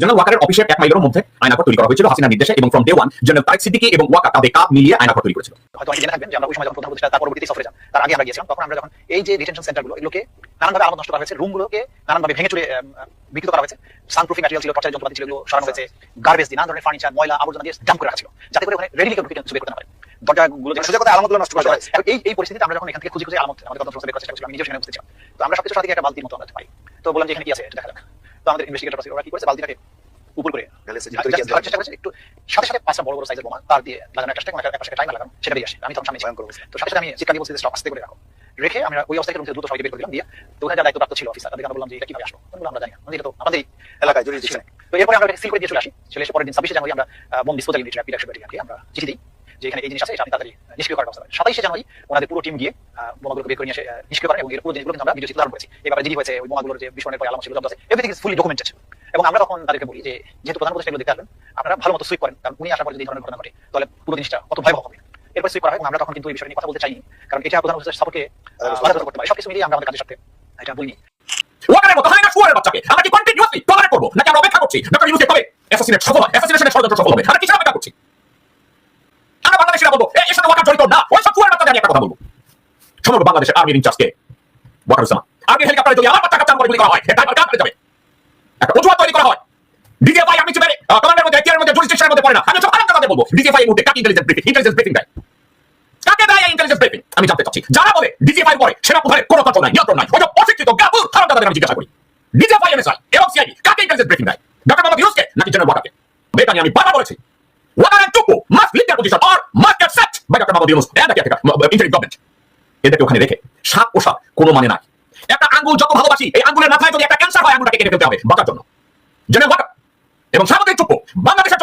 General ওয়াকারের অফিসের এক মাইলের মধ্যে আয়নাঘর তৈরি করা হয়েছিল হাসিনার নির্দেশে এবং from day one general Tarique Siddique এবং ওয়াকার তাদের কাপ মিলিয়ে আয়নাঘর তৈরি করেছিল। হয়তো জেনে যে আমরা ওই সময় যখন উপদেষ্টা, তার পরবর্তীতে সফরে যান, তার আগে আমরা গিয়েছিলাম, তখন আমরা যখন এই যে ডিটেনশন সেন্টারগুলো এগুলোকে নানানভাবে আলাদা নষ্ট করা হয়েছে, রুমগুলোকে নানানভাবে ভেঙে চুরে বিকৃত করা হয়েছে। ম্যাটেরিয়াল ছিল যন্ত্রপাতি ছিল, এগুলো সরানো হয়েছে গার্বেজ দিয়ে, নানা ধরনের ফার্নিচার ময়লা, আবর্জনা দিয়ে করে রাখা ছিল। যাতে করে ওখানে ঢুকে বের করতে পারে। নষ্ট করা হয়। এই আমরা যখন আমরা সবকিছু সাথে একটা বালতির মতো আমরা পাই। তো বললাম যে এখানে কি আছে? দেখা যাক। তো আমাদের ইনভেস্টিগেটর আছে ওরা কি করেছে? বালতিটাকে উপর করে ধরার চেষ্টা করেছে। একটু সাথে সাথে পাঁচটা বড় বড় সাইজের বোমা তার দিয়ে লাগানো একটা একটা টাইমার লাগানো সেটা দিয়ে আসে। আমি তখন সামনে অবস্থা। তো সাথে সাথে আমি চিৎকার বলছি স্টপ আস্তে করে রাখো। রেখে আমরা ওই অবস্থায় দ্রুত সবাইকে বের করে দিলাম। দিয়ে তো ওখানে দায়িত্বপ্রাপ্ত ছিল অফিসার তাদেরকে আমরা বললাম যে এটা কীভাবে আসলো? তখন বললাম আমরা জানি না। আমাদের এটা তো আমাদেরই এলাকায় জড়িয়ে তো এরপরে আমরা সিল করে দিয়ে চলে আসি। চলে এসে পরের দিন ছাব্বিশে জানুয়ারি আমরা bomb disposal unit rapid action ব্যাটালিয়নকে আমরা চিঠি দিই। যে এখানে এই জিনিস আছে এটা আপনি তাড়াতাড়ি নিষ্ক্রিয় করার ব্যবস্থা করেন সাতাইশে জানুয়ারি ওনাদের পুরো টিম গিয়ে বোমাগুলোকে বের করে নিয়ে এসে নিষ্ক্রিয় করেন এবং এর পুরো জিনিসগুলো কিন্তু আমরা ভিডিও চিত্র করেছি এবারে যিনি হয়েছে ওই বোমাগুলোর যে বিস্ফোরণের পরে আলামত ছিল জব্দ আছে এভরিথিং ইজ ফুলি ডকুমেন্টেড এবং আমরা তখন তাদেরকে বলি যে যেহেতু প্রধান উপদেষ্টা এগুলো দেখতে আসবেন আপনারা ভালো মতো সুইপ করেন কারণ উনি আসার পরে যদি এই ধরনের ঘটনা ঘটে তাহলে পুরো জিনিসটা কত ভয়াবহ হবে। এরপর সুইপ করা হয় আমরা তখন কিন্তু এই বিষয় নিয়ে কথা বলতে চাইনি কারণ এটা প্রধান উপদেষ্টা সাপোর্টকে বাধাগ্রস্ত করতে পারে। সবকিছু মিলিয়ে আমরা আমাদের কাজের সাথে এটা বলিনি। ওয়াকারের মতো হয় না শুয়ারের বাচ্চাকে আমরা কি কন্টিনিউয়াসলি টলারেট করব? নাকি আমরা অপেক্ষা করছি? ডক্টর ইউনুসকে কবে? অ্যাসাসিনেট সফল অ্যাসাসিনেশনের ষড়যন্ত্র সফল হবে আমরা কিসের অপেক্ষা করছি? আমরা বাংলাদেশিরা বলব। এর সাথে ওয়াকার জড়িত না। ওই সব একটা কথা বলব। সমগ্র বাংলাদেশের আর্মির ইনচার্জকে হেলিকপ্টারে যদি আমার কাচ্চা করে করা হয়, এটা যাবে। একটা অজুহাত তৈরি করা হয়। আমি কমান্ডের মধ্যে এটিআর মধ্যে জুরিসডিকশনের মধ্যে পড়ে না। আমি সব আলাদা কথা বলব। ইন্টেলিজেন্স ব্রিফিং ইন্টেলিজেন্স ব্রিফিং দেয়। কাকে দেয় ইন্টেলিজেন্স ব্রিফিং আমি জানতে চাচ্ছি। যারা বলে ডিজিএফআই পরে সেনা প্রধানের কোনো তথ্য নাই, নিয়ন্ত্রণ নাই, ওই যে অশিক্ষিত খারাপ আমি জিজ্ঞাসা করি। ডিজিএফআই এমএসআই এবং সিআইডি কাকে ইন্টেলিজেন্স ব্রিফিং দেয়? ডক্টর মোহাম্মদ ইউনুসকে নাকি জেনারেল আমি বলেছি Waker and Tuku must leave their position or must get set মানে বাংলাদেশের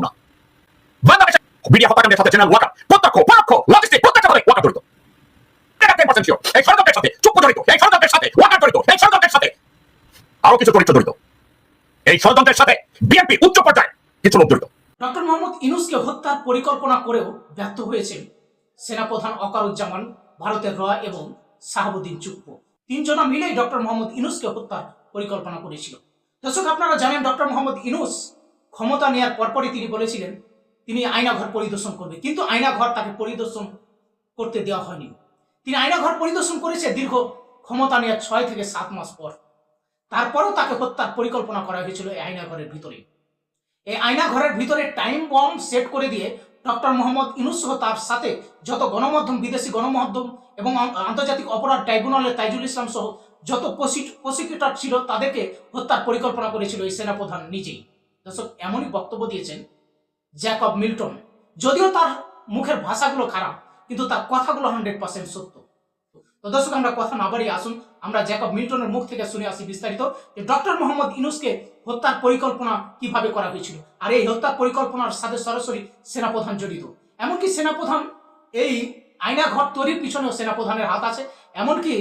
না। সাথে জেনারেল ওয়াকার প্রত্যক্ষ, পরোক্ষ লজিস্টিক প্রত্যেকটা ভাবে ওয়াকার জড়িত। এটা 10% sure। এই ষড়যন্ত্রের সাথে সাথে সাথে আরও কিছু চরিত্র জড়িত। এই ষড়যন্ত্রের সাথে বিএনপি উচ্চ পর্যায়ে কিছু লোক জড়িত। ডক্টর মোহাম্মদ ইনুসকে হত্যার পরিকল্পনা করেও ব্যর্থ হয়েছে সেনাপ্রধান অকারুজ্জামান, ভারতের র এবং সাহাবুদ্দিন চুপ্পু। তিনজনা মিলেই ডক্টর মোহাম্মদ ইনুসকে হত্যার পরিকল্পনা করেছিল। দর্শক, আপনারা জানেন ডক্টর মোহাম্মদ ইনুস ক্ষমতা নেওয়ার পরপরই তিনি বলেছিলেন, তিনি আয়নাঘর পরিদর্শন করবে। কিন্তু আয়নাঘর তাকে পরিদর্শন করতে দেওয়া হয়নি। তিনি আয়নাঘর পরিদর্শন করেছে দীর্ঘ ক্ষমতা নেওয়ার ছয় থেকে সাত মাস পর। তারপরেও তাকে হত্যার পরিকল্পনা করা হয়েছিল এই আয়নাঘরের ভিতরে। এই আয়না ঘরের ভিতরে টাইম বম সেট করে দিয়ে ডক্টর মোহাম্মদ ইনুস তার সাথে যত গণমাধ্যম, বিদেশি গণমাধ্যম এবং আন্তর্জাতিক অপরাধ ট্রাইব্যুনালের তাইজুল ইসলাম সহ যত প্রসিকিউটর ছিল তাদেরকে হত্যার পরিকল্পনা করেছিল এই সেনাপ্রধান নিজেই। দর্শক, এমনই বক্তব্য দিয়েছেন জ্যাকব মিল্টন। যদিও তার মুখের ভাষাগুলো খারাপ, কিন্তু তার কথাগুলো হান্ড্রেড পার্সেন্ট সত্য। তো দর্শক, আমরা কথা না বাড়িয়ে আসুন। আমরা জ্যাকব মিল্টনের মুখ থেকে শুনে আসি বিস্তারিত যে ডক্টর মোহাম্মদ ইনুসকে হত্যার পরিকল্পনা কীভাবে করা হয়েছিল? আর এই হত্যার পরিকল্পনার সাথে সরাসরি সেনাপ্রধান জড়িত। এমনকি সেনাপ্রধান, এই আয়না ঘর তৈরির পিছনেও সেনাপ্রধানের হাত আছে। এমনকি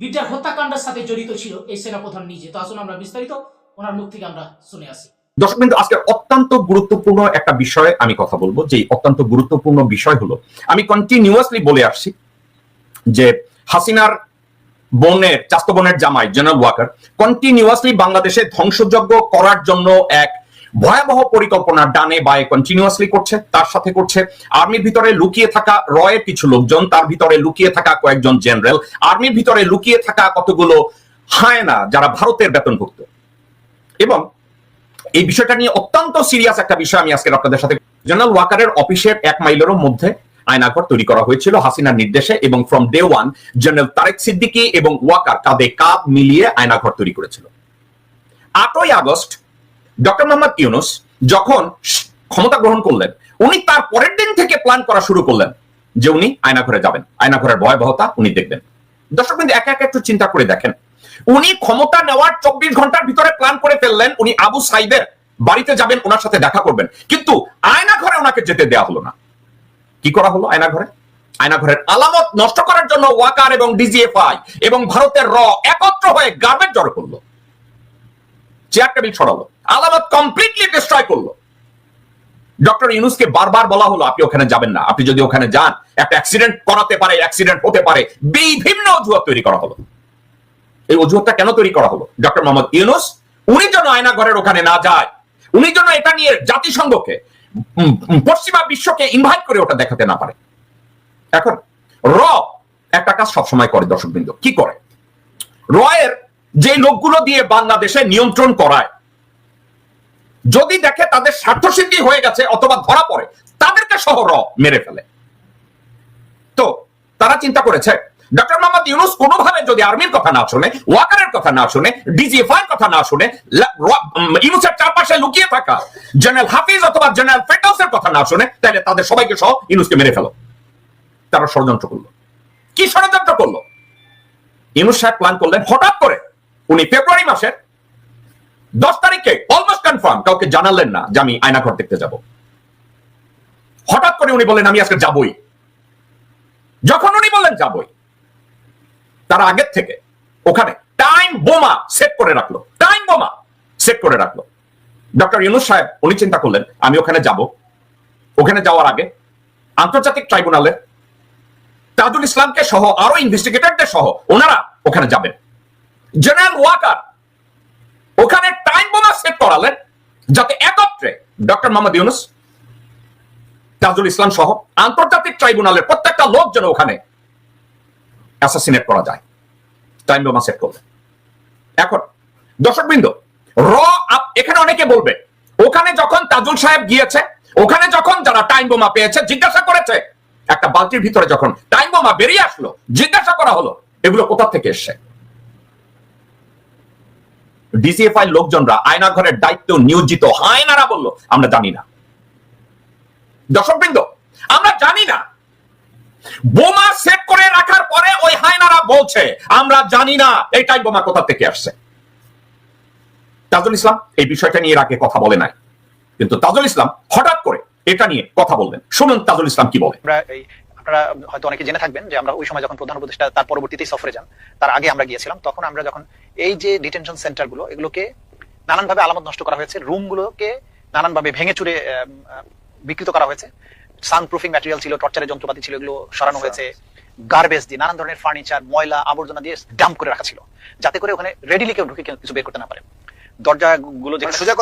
বিদ্যার হত্যাকাণ্ডের সাথে জড়িত ছিল এই সেনাপ্রধান নিজে। তো আসুন আমরা বিস্তারিত ওনার মুখ থেকে আমরা শুনে আসি। দর্শক বিন্দু, আজকে অত্যন্ত গুরুত্বপূর্ণ একটা বিষয়ে আমি কথা বলব। যে অত্যন্ত গুরুত্বপূর্ণ বিষয় হলো, আমি কন্টিনিউয়াসলি বলে আসছি যে হাসিনার বোনের, চাস্ত বোনের জামাই জেনারেল ওয়াকার কন্টিনিউয়াসলি বাংলাদেশে ধ্বংসযজ্ঞ করার জন্য এক ভয়াবহ পরিকল্পনা ডানে বায়ে কন্টিনিউয়াসলি করছে, তার সাথে করছে আর্মির ভিতরে লুকিয়ে থাকা রয়ের কিছু লোকজন, তার ভিতরে লুকিয়ে থাকা কয়েকজন জেনারেল, আর্মির ভিতরে লুকিয়ে থাকা কতগুলো হায়না যারা ভারতের বেতনভুক্ত এবং এই বিষয়টা নিয়ে অত্যন্ত সিরিয়াস একটা বিষয় আমি আজকে আপনাদের সাথে জেনারেল ওয়াকারের অফিসের এক মাইলেরও মধ্যে আয়নাঘর তৈরি করা হয়েছিল হাসিনার নির্দেশে এবং from day one general Tarique Siddique এবং ওয়াকার কাঁধে কাঁধ মিলিয়ে আয়নাঘর তৈরি করেছিল। আটই আগস্ট, ডক্টর মোহাম্মদ ইউনুস যখন ক্ষমতা গ্রহণ করলেন, উনি তার পরের দিন থেকে প্ল্যান করা শুরু করলেন যে উনি আয়নাঘরে যাবেন। আয়নাঘরের ভয়াবহতা উনি দেখবেন। দর্শক বিন্দু, একা একা একটু চিন্তা করে দেখেন। উনি ক্ষমতা নেওয়ার চব্বিশ ঘণ্টার ভিতরে প্ল্যান করে ফেললেন, উনি আবু সাইদের বাড়িতে যাবেন, ওনার সাথে দেখা করবেন। কিন্তু আয়না ঘরে ওনাকে যেতে দেওয়া হলো না। কি করা হলো আয়না ঘরে আয়না ঘরের আলামত নষ্ট করার জন্য ওয়াকার এবং ডিজিএফআই এবং ভারতের র একত্র হয়ে গার্বেজ জড়ো করল। চেয়ার টেবিল ছড়ালো আলামত কমপ্লিটলি ডিস্ট্রয় করল। ডক্টর ইউনুসকে বারবার বলা হলো, আপনি ওখানে যাবেন না। আপনি যদি ওখানে যান, একটা অ্যাক্সিডেন্ট করাতে পারে অ্যাক্সিডেন্ট হতে পারে। বিভিন্ন অজুহাত তৈরি করা হলো। এই অজুহাতটা কেন তৈরি করা হলো? ডক্টর মোহাম্মদ ইউনুস, উনি যেন আয়না ঘরের ওখানে না যায়, উনি যেন এটা নিয়ে জাতিসংঘকে পশ্চিমা বিশ্বকে ইনভাইট করে ওটা দেখাতে না পারে। এখন, র একটা কাজ সবসময় করে দর্শকবৃন্দ। কি করে? রয়ের যে লোকগুলো দিয়ে বাংলাদেশে নিয়ন্ত্রণ করায়, যদি দেখে তাদের স্বার্থসিদ্ধি হয়ে গেছে অথবা ধরা পড়ে, তাদেরকে সহ র মেরে ফেলে। তো, তারা চিন্তা করেছে ডক্টর মোহাম্মদ ইউনুস কোনোভাবে যদি আর্মির কথা না শুনে, ওয়াকারের কথা না শুনে ডিজিএফআই কথা না শুনে ইউনুসের চারপাশে লুকিয়ে থাকা জেনারেল হাফিজ অথবা জেনারেল ফেটাউসের কথা না শুনে, তাহলে তাদের সবাইকে সহ ইউনুসকে মেরে ফেলো। তারা ষড়যন্ত্র করল। কি ষড়যন্ত্র করল? ইউনুস সাহেব প্ল্যান করলেন হঠাৎ করে, উনি ফেব্রুয়ারি মাসের দশ তারিখে অলমোস্ট কনফার্ম কাউকে জানালেন না যে আমি আয়নাঘর দেখতে যাব। হঠাৎ করে উনি বললেন, আমি আজকে যাবই। যখন উনি বললেন, যাবই। তার আগের থেকে ওখানে টাইম বোমা সেট করে রাখল টাইম বোমা সেট করে রাখল। ডক্টর ইউনুস সাহেব, উনি চিন্তা করলেন, আমি ওখানে যাব। ওখানে যাওয়ার আগে আন্তর্জাতিক ট্রাইব্যুনালের তাজুল ইসলামকে সহ আরও ইনভেস্টিগেটরদের সহ ওনারা ওখানে যাবেন। জেনারেল ওয়াকার ওখানে টাইম বোমা সেট করালেন যাতে একত্রে ডক্টর মোহাম্মদ ইউনুস, তাজুল ইসলাম সহ আন্তর্জাতিক ট্রাইব্যুনালের প্রত্যেকটা লোক যেন ওখানে অ্যাসাসিনেট করা যায়। টাইম বোমা সেট করলেন এখন, দর্শকবৃন্দ র এখানে অনেকে বলবে, ওখানে যখন তাজুল সাহেব গিয়েছে, ওখানে যখন যারা টাইম বোমা পেয়েছে, জিজ্ঞাসা করেছে, একটা বালতির ভিতরে যখন টাইম বোমা বেরিয়ে আসলো, জিজ্ঞাসা করা হলো, এগুলো কোথা থেকে এসছে? ডিসিএফআই লোকজনরা আয়না ঘরের দায়িত্ব নিয়োজিত, হায়নারা বলল, আমরা জানি না। দর্শকবৃন্দ, আমরা জানি না। বোমা সেট বলছে আমরা জানি না এই টাইম বোমা কোথা থেকে আসছে। তাজুল ইসলাম এই বিষয়টা নিয়ে আগে কথা বলে নাই। কিন্তু তাজুল ইসলাম হঠাৎ করে এটা নিয়ে কথা বললেন। শুনুন তাজুল ইসলাম কি বলে আপনারা হয়তো অনেকে জেনে থাকবেন যে আমরা ওই সময় যখন প্রধান উপদেষ্টা তার পরবর্তীতেই সফরে যান তার আগে আমরা গিয়েছিলাম তখন আমরা যখন এই যে ডিটেনশন সেন্টারগুলো এগুলোকে নানানভাবে আলামত নষ্ট করা হয়েছে রুম গুলোকে নানানভাবে ভেঙে চুরে বিকৃত করা হয়েছে। সাউন্ড প্রুফিং ম্যাটেরিয়াল ছিল টর্চারের যন্ত্রপাতি ছিল এগুলো সরানো হয়েছে। গার্বেজ দিয়ে নানান ধরনের ফার্নিচার ময়লা আবর্জনা দিয়ে ডাম্প করে রাখা ছিল। যাতে করে ওখানে রেডিলি কেউ ঢুকে কিছু বের করতে না পারে। মানে যেখানে সোজা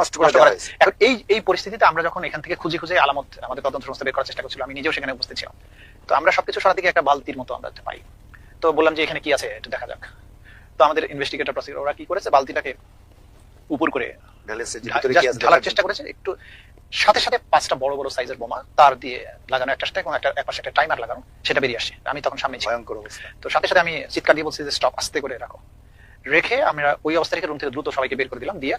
নষ্ট করে দেওয়া করা এখন এই এই পরিস্থিতিতে আমরা যখন এখান থেকে খুঁজে খুঁজে আলামত আমাদের তদন্ত সংস্থা বের করার চেষ্টা করছিল আমি নিজেও সেখানে উপস্থিত ছিলাম। তো আমরা সবকিছু সারা দিকে একটা বালতির মতো আমরা পাই। তো বললাম যে এখানে কি আছে একটু দেখা যাক। তো আমাদের ইনভেস্টিগেটর প্রসিকিউটর ওরা কি করেছে? বালতিটাকে উপর করে ঢালার চেষ্টা করেছে একটু সাথে সাথে পাঁচটা বড় বড় সাইজের বোমা তার দিয়ে লাগানো একটা স্টেক এবং একটা এক পাশে একটা টাইমার লাগানো সেটা বেরিয়ে আসে আমি তখন সামনে ভয়ঙ্কর অবস্থা। তো সাথে সাথে আমি চিৎকার দিয়ে বলছি যে স্টপ আস্তে করে রাখো। রেখে আমরা ওই অবস্থা থেকে রুম থেকে দ্রুত সবাইকে বের করে দিলাম দিয়ে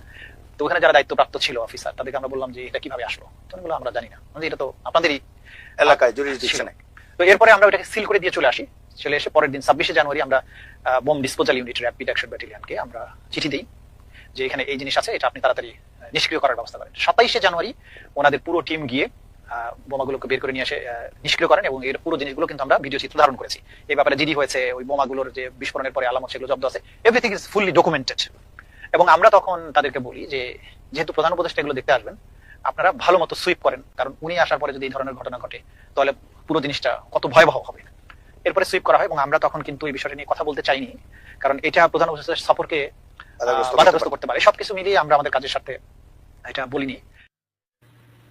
তো ওখানে যারা দায়িত্বপ্রাপ্ত ছিল অফিসার তাদেরকে আমরা বললাম যে এটা কীভাবে আসলো? তো বলল আমরা জানি না। মানে এটা তো আপনাদেরই এলাকায় জুরিসডিকশনে তো এরপরে আমরা ওটাকে সিল করে দিয়ে চলে আসি। চলে এসে পরের দিন ছাব্বিশে জানুয়ারি আমরা bomb disposal unit rapid action ব্যাটালিয়নকে আমরা চিঠি দিই যে এখানে এই জিনিস আছে এটা আপনি তাড়াতাড়ি নিষ্ক্রিয় করার ব্যবস্থা করেন। সাতাইশে জানুয়ারি ওনাদের পুরো টিম গিয়ে বোমাগুলোকে বের করে নিয়ে এসে নিষ্ক্রিয় করেন এবং এর পুরো জিনিসগুলো কিন্তু আমরা ভিডিও চিত্র ধারণ করেছি। এই ব্যাপারে জিডি হয়েছে ওই বোমাগুলোর যে বিস্ফোরণের পরে আলামত সেগুলো জব্দ আছে। এভরিথিং ইজ ফুললি ডকুমেন্টেড এবং আমরা তখন তাদেরকে বলি যে যেহেতু প্রধান উপদেষ্টা এগুলো দেখতে আসবেন আপনারা ভালো মতো সুইপ করেন। কারণ উনি আসার পরে যদি এই ধরনের ঘটনা ঘটে তাহলে পুরো জিনিসটা কত ভয়াবহ হবে। এরপরে সুইপ করা হয় এবং আমরা তখন কিন্তু এই বিষয়টা নিয়ে কথা বলতে চাইনি। কারণ এটা প্রধান উপদেষ্টার সফরকে বাধাগ্রস্ত। করতে পারে। সবকিছু মিলিয়ে আমরা আমাদের কাজের সাথে এটা বলিনি।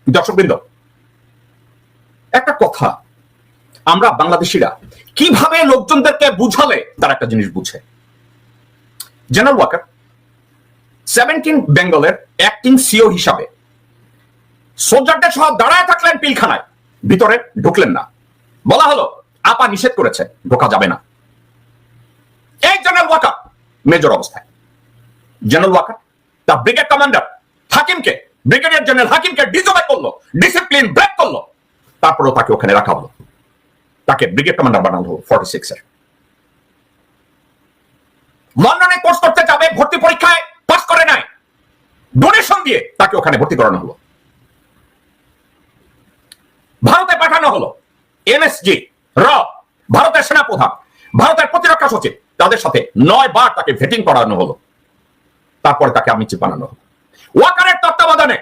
দর্শকবৃন্দ, একটা কথা, আমরা বাংলাদেশিরা কীভাবে লোকজনদেরকে বুঝালে তারা একটা জিনিস বুঝে? জেনারেল ওয়াকার সেভেন্টিন বেঙ্গলের অ্যাক্টিং সিও হিসাবে সোলজারদের সহ দাঁড়ায় থাকলেন পিলখানায়, ভিতরে ঢুকলেন না। বলা হলো, আপা নিষেধ করেছে, ঢোকা যাবে না। এই জেনারেল ওয়াকার মেজর অবস্থায়। জেনারেল ওয়াকার তার ব্রিগেড কমান্ডার হাকিমকে ব্রিগেডিয়ার জেনারেল হাকিমকে ডিসোবাই করল ডিসিপ্লিন ব্রেক করল, তারপরেও তাকে ওখানে রাখা হলো। তাকে ব্রিগেড কমান্ডার বানানো হলো ফর্টি সিক্স এর। লন্ডনে কোর্স করতে যাবে, ভর্তি পরীক্ষায় পাস করে নাই। ডোনেশন দিয়ে তাকে ওখানে ভর্তি করানো হলো। ভারতে পাঠানো হলো এমএসজি র, ভারতের সেনাপ্রধান, ভারতের প্রতিরক্ষা সচিব, তাদের সাথে নয় বার তাকে ভেটিং করানো হলো। তারপরে তাকে আমি চিপ বানানো হলো। ওয়াকারের তত্ত্বাবধানে।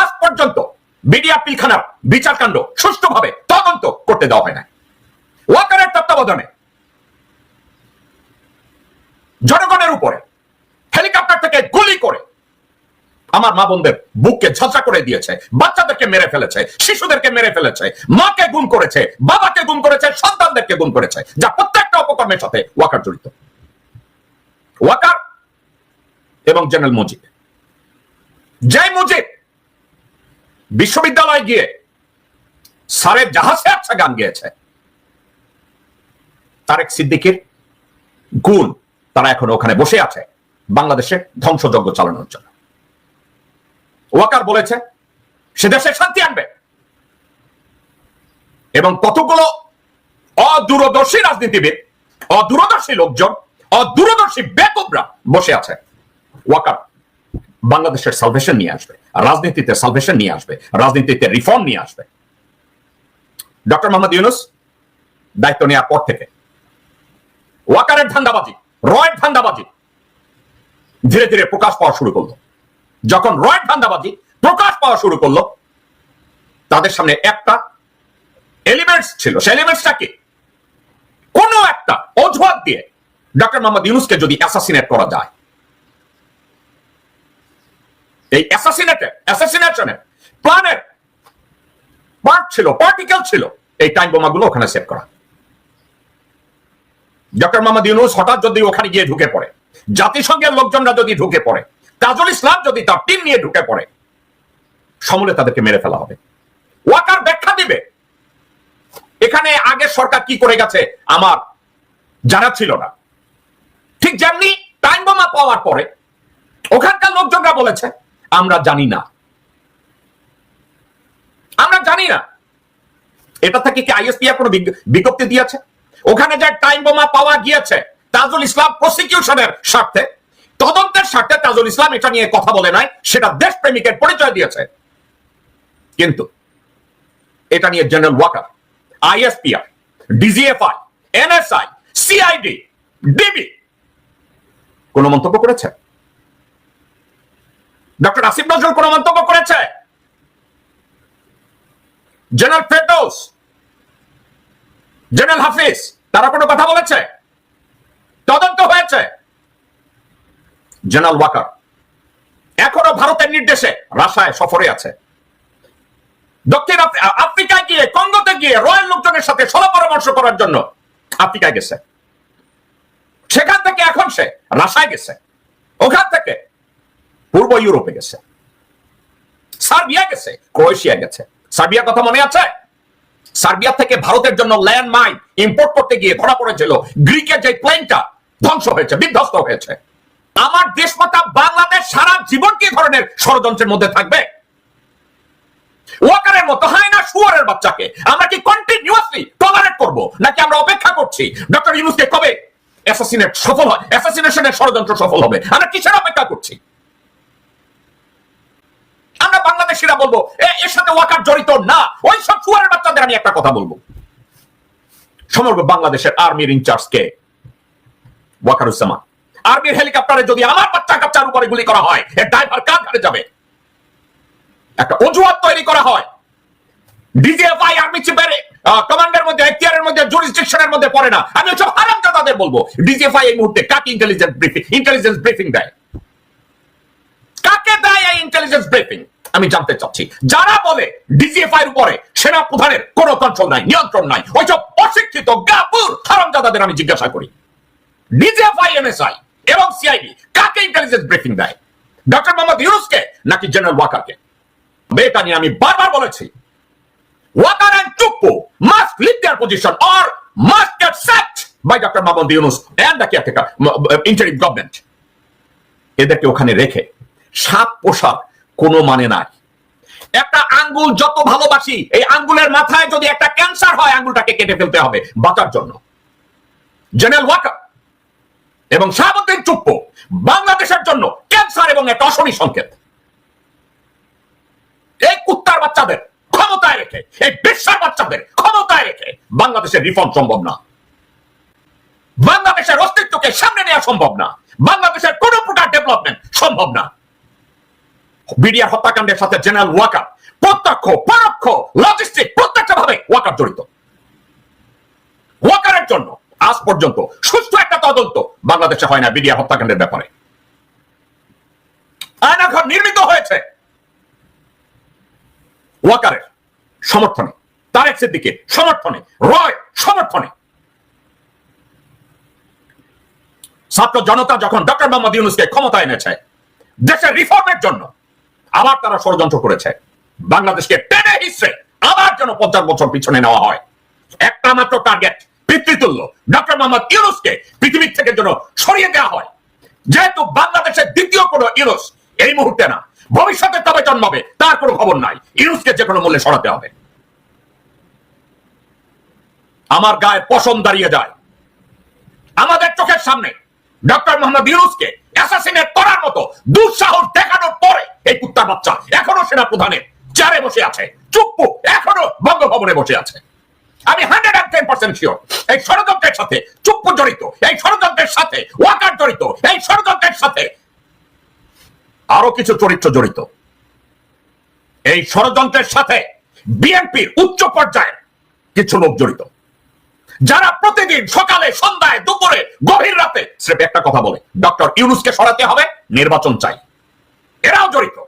আজ পর্যন্ত বিডিআর পিলখানার বিচারকাণ্ড সুষ্ঠুভাবে তদন্ত করতে দেওয়া হয় না ওয়াকারের তত্ত্বাবধানে জনগণের উপরে হেলিকপ্টার থেকে গুলি করে আমার মা বোনদের বুককে ঝাঁঝা করে দিয়েছে, বাচ্চাদেরকে মেরে ফেলেছে, শিশুদেরকে মেরে ফেলেছে, মাকে গুম করেছে, বাবাকে গুম করেছে, সন্তানদেরকে গুম করেছে, যা প্রত্যেকটা অপকর্মের সাথে ওয়াকার জড়িত। ওয়াকার এবং জেনারেল মুজিব জয় মুজিব। বিশ্ববিদ্যালয়ে গিয়ে সারের জাহাজে আচ্ছা গান গেয়েছে। তারেক সিদ্দিকের গুণ তারা এখন ওখানে বসে আছে বাংলাদেশে ধ্বংসযজ্ঞ চালানোর জন্য। ওয়াকার বলেছে, সে দেশে শান্তি আনবে। এবং কতগুলো অদূরদর্শী রাজনীতিবিদ, অদূরদর্শী লোকজন, অদূরদর্শী বেকুবরা বসে আছে ওয়াকার বাংলাদেশের সালভেশন নিয়ে আসবে, রাজনীতিতে সালভেশন নিয়ে আসবে, রাজনীতিতে রিফর্ম নিয়ে আসবে। ডক্টর মোহাম্মদ ইউনুস দায়িত্ব নেওয়ার পর থেকে। ওয়াকারের ধান্দাবাজি রয়ের ধান্দাবাজি, ধীরে ধীরে প্রকাশ পাওয়া শুরু করল। যখন রয়ের ধান্দাবাজি প্রকাশ পাওয়া শুরু করল, তাদের সামনে একটা এলিমেন্টস ছিল। সে এলিমেন্টসটা কি? কোন একটা অজুহাত দিয়ে ডক্টর মোহাম্মদ ইউনুসকে যদি অ্যাসাসিনেট করা যায় এই অ্যাসাসিনেশনের পার্ট ছিল পার্টিকেল ছিল। এই টাইম বোমাগুলো ওখানে করা। ডক্টর মোহাম্মদ ইউনুস হঠাৎ যদি ওখানে গিয়ে ঢুকে পড়ে, জাতিসংঘের লোকজনরা যদি ঢুকে পড়ে, তাজুল ইসলাম যদি তার টিম নিয়ে ঢুকে পড়ে, সমূলে তাদেরকে মেরে ফেলা হবে। ওয়াকার ব্যাখ্যা দিবে। এখানে আগে সরকার কি করে গেছে, আমার জানা ছিল না। ঠিক যেমনি টাইম বোমা পাওয়ার পরে, ওখানকার লোকজনরা বলেছে আমরা জানি না। আমরা জানি না। এটা থেকে কি আইএসপিআর কোনো বিজ্ঞপ্তি দিয়েছে? ওখানে যে টাইম বোমা পাওয়া গিয়েছে, তাজুল ইসলাম প্রসিকিউশনের স্বার্থে, তদন্তের স্বার্থে তাজুল ইসলাম এটা নিয়ে কথা বলে নাই, সেটা দেশপ্রেমিকের পরিচয় দিয়েছে। কিন্তু এটা নিয়ে general Waker, ISPR, DGFI, NSI, CID, DB কোন মন্তব্য করেছে? ডক্টর আসিফ নজরুল কোন মন্তব্য করেছে? জেনারেল ফেরদৌস, জেনারেল হাফিজ, তারা কোনো কথা বলেছে? তদন্ত হয়েছে। জেনারেল ওয়াকার, এখনও ভারতের নির্দেশে রাশায় সফরে আছে। দক্ষিণ আফ্রিকায় গিয়ে, কঙ্গোতে গিয়ে রয়্যাল লোকজনের সাথে সলা পরামর্শ করার জন্য আফ্রিকায় গেছে। সেখান থেকে এখন সে রাশায় গেছে। ওখান থেকে পূর্ব ইউরোপে গেছে। সার্বিয়া গেছে, ক্রোয়েশিয়া গেছে। সার্বিয়ার কথা মনে আছে? সার্বিয়া থেকে ভারতের জন্য ল্যান্ড মাইন ইম্পোর্ট করতে গিয়ে ধরা পড়েছিল। গ্রিকের যে প্লেনটা ধ্বংস হয়েছে, বিধ্বস্ত হয়েছে। আমার দেশমাতা বাংলাদেশ সারা জীবন কি ধরনের ষড়যন্ত্রের মধ্যে থাকবে? ওয়াকারের মতো, হয় না শুয়ারের বাচ্চাকে? আমরা কি কন্টিনিউয়াসলি টলারেট করব? নাকি আমরা অপেক্ষা করছি? ডক্টর ইউনুসকে কবে? অ্যাসাসিনেট সফল হয় অ্যাসাসিনেশনের ষড়যন্ত্র সফল হবে? আমরা কিসের অপেক্ষা করছি আমরা বাংলাদেশিরা বলব। "এ, এর সাথে ওয়াকার জড়িত না। ওই সব শুয়ারের বাচ্চাদের আমি একটা কথা বলব। সমগ্র বাংলাদেশের আর্মির ইনচার্জ কে ওয়াকারুজ্জামান আর্মির হেলিকপ্টারে যদি আমার বাচ্চা কাচ্চার উপরে গুলি করা হয় এর ড্রাইভার কার ঘাড়ে যাবে? একটা অজুহাত তৈরি করা হয়। ডিজিএফআই আর্মি চিফের কমান্ডের মধ্যে এখতিয়ারের মধ্যে জুরিসডিকশনের মধ্যে পড়ে না। আমি ওসব হারামজাদাদের বলব। ডিজিএফআই এই মুহূর্তে কাকে ইন্টেলিজেন্স ব্রিফিং ইন্টেলিজেন্স ব্রিফিং দেয়? কাকে দেয় এই ইন্টেলিজেন্স ব্রিফিং আমি জানতে চাচ্ছি, যারা বলে ডিজিএফআই এর উপরে সেনা প্রধানের কোনো কন্ট্রোল নাই, নিয়ন্ত্রণ নাই, ওইসব অশিক্ষিত গাপুর হারামজাদাদের আমি জিজ্ঞাসা করি। ডিজিএফআই এমএসআই এবং সিআইডি কাকে ইন্টেলিজেন্স ব্রিফিং দেয়? ডক্টর মোহাম্মদ ইউনুসকে নাকি জেনারেল ওয়াকারকে? এটা নিয়ে আমি বারবার বলেছি, Waker and Tuppu must leave their position or must get set by doctor Mohammad Yunus and the caretaker interim government এদেরকে ওখানে রেখে সাপ পোশাক কোনো মানে নাই। একটা আঙ্গুল যত ভালোবাসি, এই আঙ্গুলের মাথায় যদি একটা ক্যান্সার হয়, আঙ্গুলটাকে কেটে ফেলতে হবে বাঁচার জন্য। জেনারেল ওয়াকার এবং শাহাবুদ্দিন চুপ্পু বাংলাদেশের জন্য ক্যান্সার এবং একটা অশনি সংকেত। এই কুত্তার বাচ্চাদের ক্ষমতায় রেখে, এই বিশ্বের বাচ্চাদের ক্ষমতায় রেখে বাংলাদেশের রিফর্ম সম্ভব না। বাংলাদেশের অস্তিত্বকে সামনে নেওয়া সম্ভব না। বাংলাদেশের কোন প্রকার ডেভেলপমেন্ট সম্ভব না। বিডিআর হত্যাকাণ্ডের সাথে জেনারেল ওয়াকার, প্রত্যক্ষ, পরোক্ষ লজিস্টিক প্রত্যেকটা ভাবে ওয়াকার জড়িত। ওয়াকারের জন্য আজ পর্যন্ত সুস্থ একটা তদন্ত বাংলাদেশে হয় না বিডিআর হত্যাকাণ্ডের ব্যাপারে। আয়নাঘর নির্মিত হয়েছে। ওয়াকারের সমর্থনে, তারেক সিদ্দিকের সমর্থনে, রয় সমর্থনে। ছাত্র জনতা যখন ডক্টর মোহাম্মদ ইউনুসকে ক্ষমতা এনেছে, দেশের রিফর্মের জন্য আবার তারা ষড়যন্ত্র করেছে। বাংলাদেশকে টেনে হিসেবে আবার যেন পঞ্চাশ বছর পিছনে নেওয়া হয়। একটা মাত্র টার্গেট পিতৃতুল্য। ডক্টর মোহাম্মদ ইউনুসকে পৃথিবীর থেকে যেন সরিয়ে দেওয়া হয়। যেহেতু বাংলাদেশের দ্বিতীয় কোন ইউনুস এই মুহূর্তে না, ভবিষ্যতে তবে জন্মাবে, তার কোনো খবর নাই। ইউনুসকে যে কোনো মূল্যে সরাতে হবে। আমার গায়ে পশম দাঁড়িয়ে যায়। আমাদের চোখের সামনে ডক্টর মোহাম্মদ ইউনুসকে অ্যাসাসিনেট করার মতো দুঃসাহস দেখানোর পরে এই কুত্তার বাচ্চা এখনও সেনা প্রধানের চেয়ারে বসে আছে চুপ্পু এখনও বঙ্গভবনে বসে আছে। আমি hundred and ten percent sure এই ষড়যন্ত্রের সাথে চুপ্পু জড়িত, এই ষড়যন্ত্রের সাথে ওয়াকার জড়িত, এই ষড়যন্ত্রের সাথে আরও কিছু চরিত্র জড়িত। এই ষড়যন্ত্রের সাথে বিএনপির উচ্চ পর্যায়ের কিছু লোক জড়িত। যারা প্রতিদিন সকালে, সন্ধ্যায়, দুপুরে, গভীর রাতে, স্রেফ একটা কথা বলে, ডক্টর ইউনুসকে সরাতে হবে, নির্বাচন চাই। এরাও জড়িত।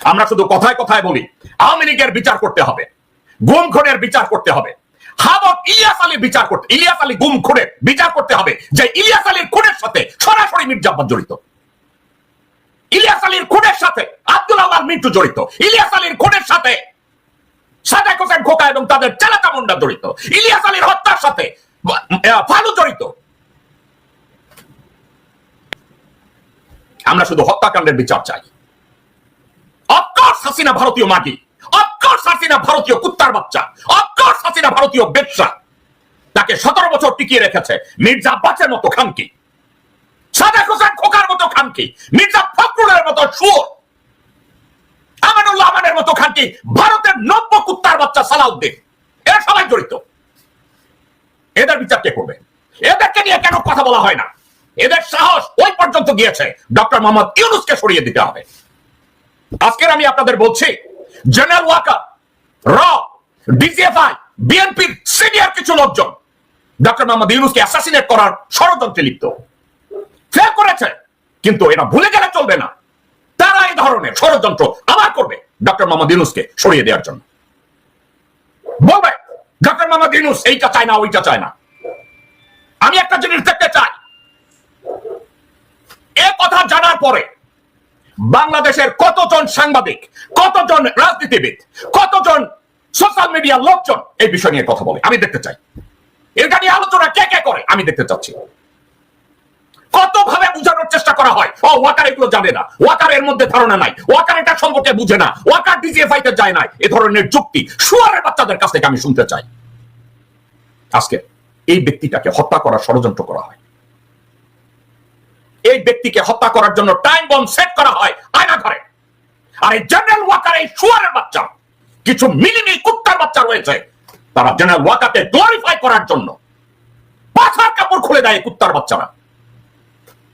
আমরা শুধু কথায় কথায় বলি, আওয়ামী লীগের বিচার করতে হবে গুম খুনের বিচার করতে হবে হাবক ইলিয়াস আলী বিচার করতে, ইলিয়াস আলী গুম খুনের বিচার করতে হবে, যে ইলিয়াস আলীর খুনের সাথে সরাসরি মির্জাব্বাদ জড়িত। ইলিয়াস আলীর খুনের সাথে আব্দুল আওয়াল মিন্টু জড়িত। ইলিয়াস আলীর খুনের সাথে সাদেক হোসেন খোকা এবং তাদের চালাকা মুন্ডা জড়িত। ইলিয়াস আলীর হত্যার সাথে ফালু জড়িত। আমরা শুধু হত্যাকাণ্ডের বিচার চাই। অফকোর্স হাসিনা ভারতীয় মাটি অফকোর্স হাসিনা ভারতীয় কুত্তার বাচ্চা। অফকোর্স হাসিনা ভারতীয় ব্যবসা তাকে সতেরো বছর টিকিয়ে রেখেছে মির্জা আব্বাসের মতো খামকি সাদেক হোসেন খোকার মতো খামকি মির্জা ফখরুলের মতো সুর মতো খানকি ভারতের নব্য কুত্তার বাচ্চা সালাউদ্দিন। এরা সবাই জড়িত। এদের বিচার কে করবে? এদেরকে নিয়ে কেন কথা বলা হয় না? এদের সাহস ওই পর্যন্ত গিয়েছে। ডক্টর মোহাম্মদ ইউনুসকে সরিয়ে দিতে হবে। আজকের আমি আপনাদের বলছি, জেনারেল ওয়াকার, র ডিজিএফআই বিএনপির সিনিয়র কিছু লোকজন, ডক্টর মোহাম্মদ ইউনুসকে অ্যাসাসিনেট করার ষড়যন্ত্রে লিপ্ত। ফেল করেছে, কিন্তু এটা ভুলে গেলে চলবে না। তারা এই ধরনের ষড়যন্ত্র আবার করবে ডক্টর মোহাম্মদ ইউনুসকে সরিয়ে দেওয়ার জন্য। বলবে ডক্টর মোহাম্মদ ইউনুস, এইটা চায় না, ওইটা চায় না। আমি একটা জিনিস দেখতে চাই। এ কথা জানার পরে বাংলাদেশের কতজন সাংবাদিক, কতজন রাজনীতিবিদ, কতজন সোশ্যাল মিডিয়ার লোকজন এই বিষয় নিয়ে কথা বলে? আমি দেখতে চাই। এটা নিয়ে আলোচনা কে কে করে? আমি দেখতে চাচ্ছি। বোঝানোর চেষ্টা করা হয়। ও, ওয়াকার এগুলো জানে না। ওয়াকার এর মধ্যে ধারণা নাই। ওয়াকার এটা সম্পর্কে বুঝে না। ওয়াকার ডিজিএফআই তে যায় না এ ধরনের যুক্তি শুয়ারের বাচ্চাদের কাছ থেকে আমি শুনতে চাই। আজকে এই ব্যক্তিটাকে হত্যা করার ষড়যন্ত্র করা হয়। এই ব্যক্তিকে হত্যা করার জন্য টাইম বম সেট করা হয় আয়না ঘরে। আর এই জেনারেল ওয়াকার, এই শুয়ারের বাচ্চা, কিছু মিলিমি কুত্তার বাচ্চা রয়েছে। তারা জেনারেল ওয়াকারকে গ্লোরিফাই করার জন্য পাথার কাপড় খুলে দেয় কুত্তার বাচ্চারা।